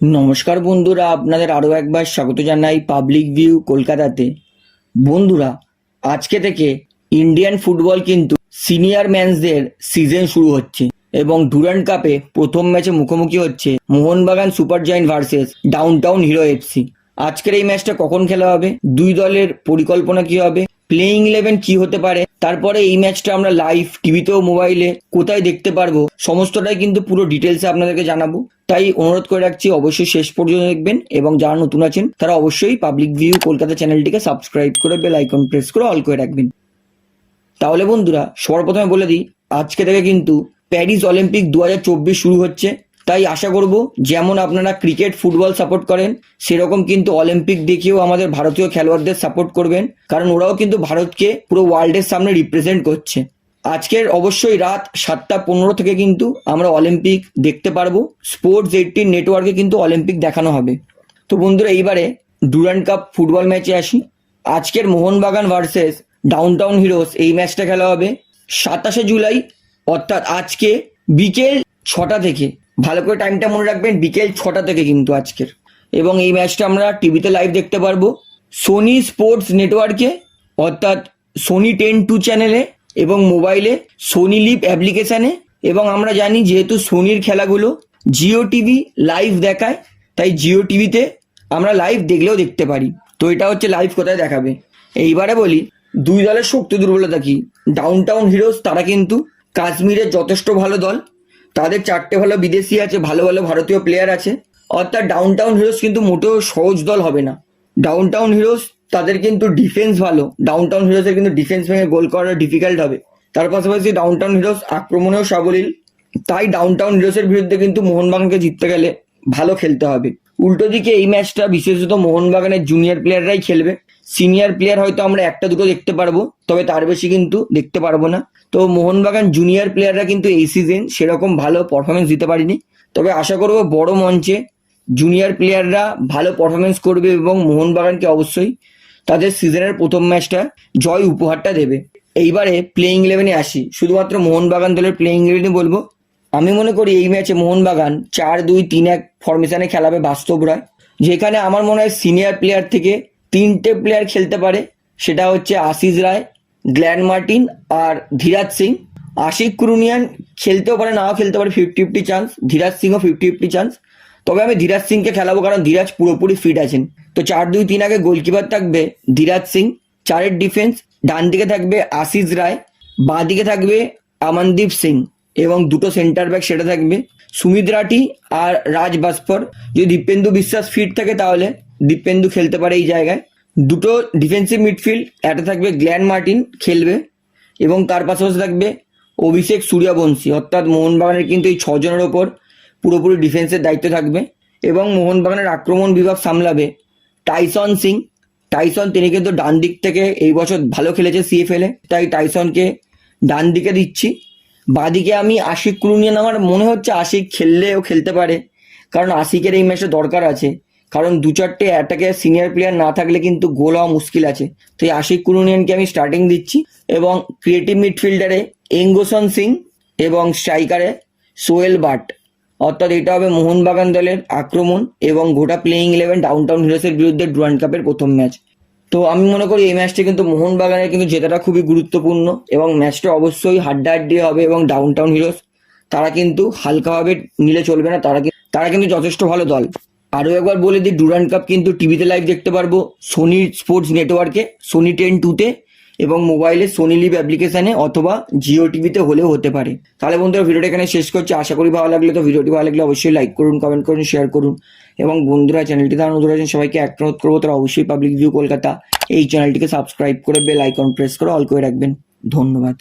নমস্কার বন্ধুরা, আপনাদের আরও একবার স্বাগত জানাই পাবলিক ভিউ কলকাতাতে। বন্ধুরা, আজকে থেকে ইন্ডিয়ান ফুটবল কিন্তু সিনিয়র ম্যানসদের সিজন শুরু হচ্ছে এবং ডুরান্ড কাপে প্রথম ম্যাচে মুখোমুখি হচ্ছে Mohun Bagan Super Giant versus Downtown Hero FC আজকের এই ম্যাচটা কখন খেলা হবে? দুই দলের পরিকল্পনা কি হবে? প্লেইং ইলেভেন কি হতে পারে? তারপরে এই ম্যাচটা আমরা লাইভ টিভিতেও মোবাইলে কোথায় দেখতে পারব? সমস্তটাই কিন্তু পুরো ডিটেলসে আপনাদেরকে জানাব। তাই অনুরোধ করে রাখছি, অবশ্যই শেষ পর্যন্ত দেখবেন এবং যারা নতুন আছেন, তারা অবশ্যই পাবলিক ভিউ কলকাতা চ্যানেলটিকে সাবস্ক্রাইব করে বেল আইকন প্রেস করে অল করে রাখবেন। তাহলে বন্ধুরা, সবার প্রথমে বলে দিই, আজকে থেকে কিন্তু প্যারিস অলিম্পিক দু হাজার চব্বিশ শুরু হচ্ছে। তাই আশা করব যেমন আপনারা ক্রিকেট ফুটবল সাপোর্ট করেন, সেরকম কিন্তু অলিম্পিক দেখেও আমাদের ভারতীয় খেলোয়াড়দের সাপোর্ট করবেন। কারণ ওরাও কিন্তু ভারতকে পুরো ওয়ার্ল্ডের সামনে রিপ্রেজেন্ট করছে। আজকের অবশ্যই রাত সাতটা পনেরো থেকে কিন্তু আমরা অলিম্পিক দেখতে পারব। স্পোর্টস এইটিন নেটওয়ার্কে কিন্তু অলিম্পিক দেখানো হবে। তো বন্ধুরা, এইবারে ডুরান্ড কাপ ফুটবল ম্যাচে আসি। আজকের মোহনবাগান ভার্সেস ডাউনটাউন হিরোস এই ম্যাচটা খেলা হবে সাতাশে জুলাই অর্থাৎ আজকে বিকেল ছটা থেকে। ভালো করে টাইমটা মনে রাখবেন, বিকেল ছটা থেকে কিন্তু আজকের। এবং এই ম্যাচটা আমরা টিভিতে লাইভ দেখতে পারব। সোনি স্পোর্টস নেটওয়ার্কে অর্থাৎ সোনি টেন টু চ্যানেলে এবং মোবাইলে সোনি লিভ অ্যাপ্লিকেশানে এবং আমরা জানি যেহেতু সোনির খেলাগুলো জিও টিভি লাইভ দেখায়, তাই জিও টিভিতে আমরা লাইভ দেখলেও দেখতে পারি। তো এটা হচ্ছে লাইভ কোথায় দেখাবে? এইবারে বলি, দুই দলের শক্তি দুর্বলতা কি? ডাউন টাউন হিরোজ তারা কিন্তু কাশ্মীরের যথেষ্ট ভালো দল। তাদের চারটে ভালো বিদেশি আছে, ভালো ভালো ভারতীয় প্লেয়ার আছে। অর্থাৎ ডাউনটাউন হিরোজ কিন্তু মোটেও সহজ দল হবে না। ডাউনটাউন হিরোজ তাদের কিন্তু ডিফেন্স ভালো। ডাউন ডাউনটাউন হিরোজের কিন্তু ডিফেন্স ভেঙে গোল করা ডিফিকাল্ট হবে। তার পাশাপাশি ডাউনটাউন হিরোজ আক্রমণেও সাবলীল। তাই ডাউন ডাউনটাউন হিরোজের বিরুদ্ধে কিন্তু মোহনবাগানকে জিততে গেলে ভালো খেলতে হবে। উল্টো দিকে এই ম্যাচটা বিশেষত মোহনবাগানের জুনিয়র প্লেয়াররাই খেলবে। সিনিয়র প্লেয়ার হয়তো আমরা একটা দুটো দেখতে পারব, তবে তার বেশি কিন্তু দেখতে পারব না। তো মোহনবাগান জুনিয়র প্লেয়াররা কিন্তু এই সিজন সেরকম ভালো পারফরমেন্স দিতে পারিনি। তবে আশা করব বড় মঞ্চে জুনিয়র প্লেয়াররা ভালো পারফরমেন্স করবে এবং মোহনবাগানকে অবশ্যই তাদের সিজনের প্রথম ম্যাচটা জয় উপহারটা দেবে। এইবারে প্লেইং ইলেভেনে আসি। শুধুমাত্র মোহনবাগান দলের প্লেইং ইলেভেনে বলব। আমি মনে করি এই ম্যাচে মোহনবাগান চার দুই তিন এক ফরমেশনে খেলাবে বাস্তব রায় যেখানে আমার মনে হয় সিনিয়র প্লেয়ার থেকে তিনটে প্লেয়ার খেলতে পারে, সেটা হচ্ছে আশিস রায়, গ্ল্যান মার্টিন আর ধীরাজ সিং। আশিক কুরুনিয়ান খেলতেও পারে, নাও খেলতে পারে ফিফটি ফিফটি চান্স ধীরাজ সিংও ফিফটি ফিফটি চান্স তবে আমি ধীরাজ সিংকে খেলাবো কারণ ধীরাজ পুরোপুরি ফিট আছেন। তো চার দুই তিন আগে গোলকিপার থাকবে ধীরাজ সিং, চারের ডিফেন্স ডান দিকে থাকবে আশিস রায় বাঁ দিকে থাকবে আমনদীপ সিং। এবং দুটো সেন্টার ব্যাক সেটা থাকবে। সুমিত রাঠি আর রাজ বাস্পর। যদি দীপেন্দু বিশ্বাস ফিট থাকে তাহলে দীপেন্দু খেলতে পারে এই জায়গায়। দুটো ডিফেন্সিভ মিডফিল্ড একটা থাকবে গ্ল্যান মার্টিন, খেলবে। এবং তার পাশাপাশি থাকবে অভিষেক সূর্যবংশী। অর্থাৎ মোহনবাগানের কিন্তু এই ছজনের ওপর পুরোপুরি ডিফেন্সের দায়িত্ব থাকবে। এবং মোহনবাগানের আক্রমণ বিভাগ সামলাবে টাইসন সিং। টাইসন, তিনি কিন্তু ডান দিক থেকে এই বছর ভালো খেলেছে সিএফএল তাই টাইসনকে ডান দিকে দিচ্ছি। বাঁদিকে আমি আশিক কুরুনিয়ান আমার মনে হচ্ছে আশিক খেললেও খেলতে পারে। কারণ আশিকের এই ম্যাচে দরকার আছে। কারণ দু চারটে অ্যাটাকে সিনিয়র প্লেয়ার না থাকলে কিন্তু গোল হওয়া মুশকিল আছে। তো এই আশিক কুরুনিয়ানকে আমি স্টার্টিং দিচ্ছি এবং ক্রিয়েটিভ মিডফিল্ডারে এঙ্গোসন সিং এবং স্ট্রাইকারে সোয়েল বাট। অর্থাৎ এটা হবে মোহনবাগান দলের আক্রমণ এবং গোটা প্লেইং ইলেভেন ডাউনটাউন হিরোসের বিরুদ্ধে ডুরান্ড কাপের প্রথম ম্যাচ তো আমি মনে করি এই ম্যাচটি কিন্তু মোহনবাগানের কিন্তু জেতাটা খুবই গুরুত্বপূর্ণ এবং ম্যাচটা অবশ্যই হাড্ডাহাড্ডি হবে এবং ডাউন টাউন হিরোস তারা কিন্তু হালকাভাবে নিলে চলবে না, তারা তারা কিন্তু যথেষ্ট ভালো দল। আরও একবার বলে দিই ডুরান কাপ কিন্তু টিভিতে লাইভ দেখতে পারব সোনি স্পোর্টস নেটওয়ার্কে সোনি টেন টুতে এবং মোবাইলে সোনি লিভ অ্যাপ্লিকেশানে অথবা জিও টিভিতে হলেও হতে পারে। তাহলে বন্ধুরা ভিডিওটা এখানে শেষ করছি। আশা করি ভালো লাগলে। তো ভিডিওটি ভালো লাগলে অবশ্যই লাইক করুন কমেন্ট করুন শেয়ার করুন। এবং বন্ধুরা চ্যানেলটি তারা নতুন আছেন সবাইকে অনুরোধ করব। তারা অবশ্যই পাবলিক ভিউ কলকাতা এই চ্যানেলটিকে সাবস্ক্রাইব করে বেল আইকন প্রেস করে অল করে রাখবেন। ধন্যবাদ।